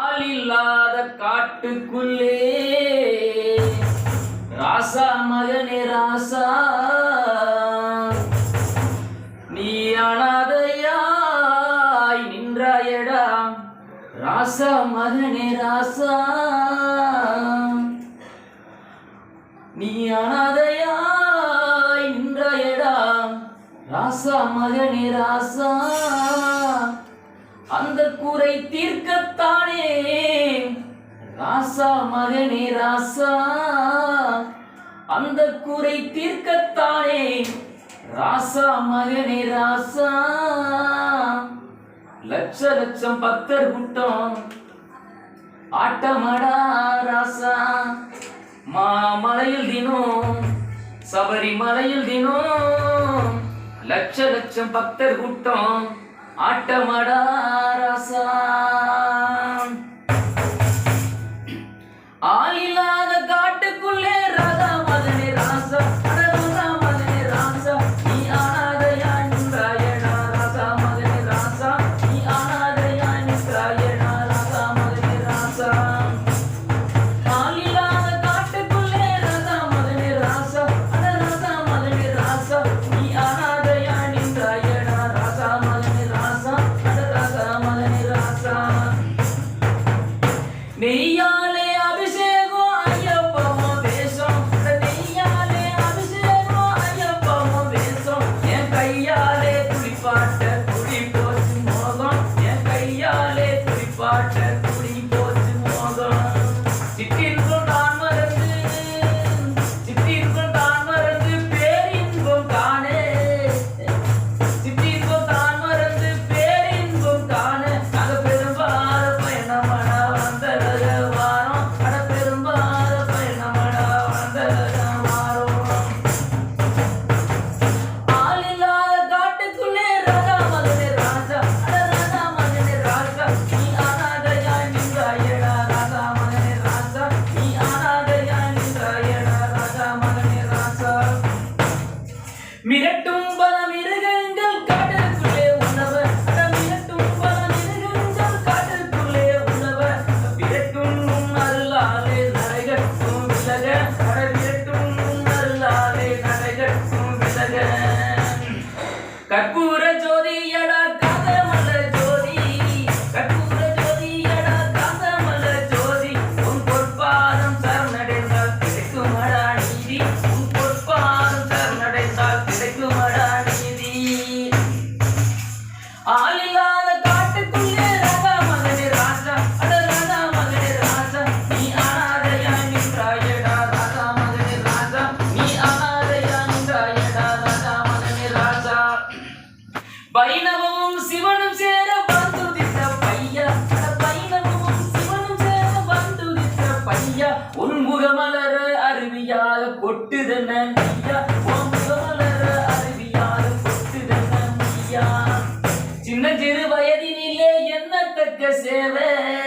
இல்லாத காட்டுக்குள்ளே. ராசா மகனே ராசா. நீ அனாதையாய் நின்றாயடா. ராசா மகனே ராசா. நீ அனாதையாய் நின்றாயடா. ராசா மகனே ராசா. அந்த கூரை தீர்க்கத்தானே? ராசா மகனே ராசா. அந்த கூரை தீர்க்கத்தானே? ராசா மகனே ராசா. லட்ச லட்சம் பக்தர் கூட்டம். ஆட்டமடா ராசா. மாமலையில் தினம் சபரிமலையில் தினம். லட்ச லட்சம் பக்தர் கூட்டம். ஆட்டமடா நெய்யாலே அபிஷேகம் ஐயப்பா வேஷம். நெய்யாலே அபிஷேகம் ஐயப்பா வேஷம். என் கையாலே துளிப்பாட்ட துளி போச்சு மோகம். என் கையாலே துளிப்பாட்ட வைணவமும் சிவனும் சேர வந்துதித்த பையா. பைணவமும் சிவனும் சேர வந்துதித்த பையா. உன் முகமலர அருவியாக கொட்டுதன ஐயா kesive